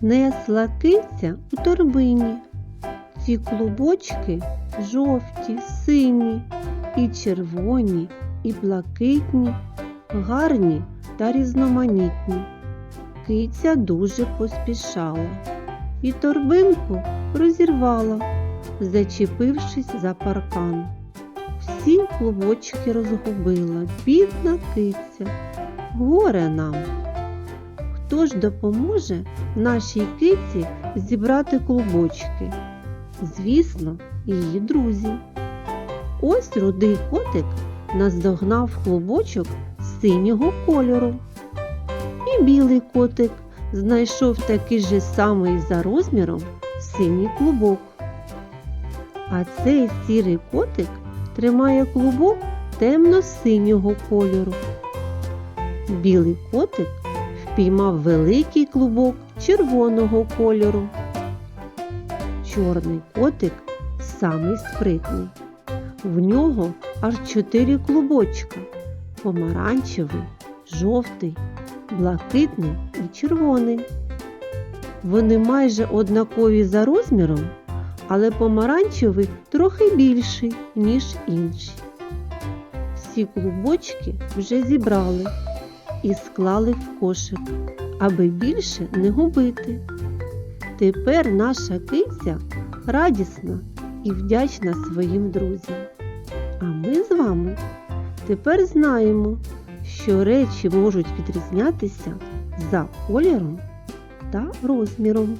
несла киця у торбині. Ці клубочки жовті, сині, і червоні, і блакитні, гарні та різноманітні. Киця дуже поспішала і торбинку розірвала, зачепившись за паркан. Всі клубочки розгубила, бідна киця, горе нам. Хто ж допоможе нашій киці зібрати клубочки? Звісно, її друзі. Ось рудий котик наздогнав клубочок синього кольору. І білий котик знайшов такий же самий за розміром синій клубок. А цей сірий котик тримає клубок темно-синього кольору. Білий котик впіймав великий клубок червоного кольору. Чорний котик самий спритний. В нього аж чотири клубочка помаранчевий, жовтий, блакитний і червоний. Вони майже однакові за розміром, але помаранчевий трохи більший, ніж інші. Всі клубочки вже зібрали і склали в кошик, аби більше не губити. Тепер наша киця радісна і вдячна своїм друзям. А ми з вами тепер знаємо, що речі можуть відрізнятися за кольором та розміром.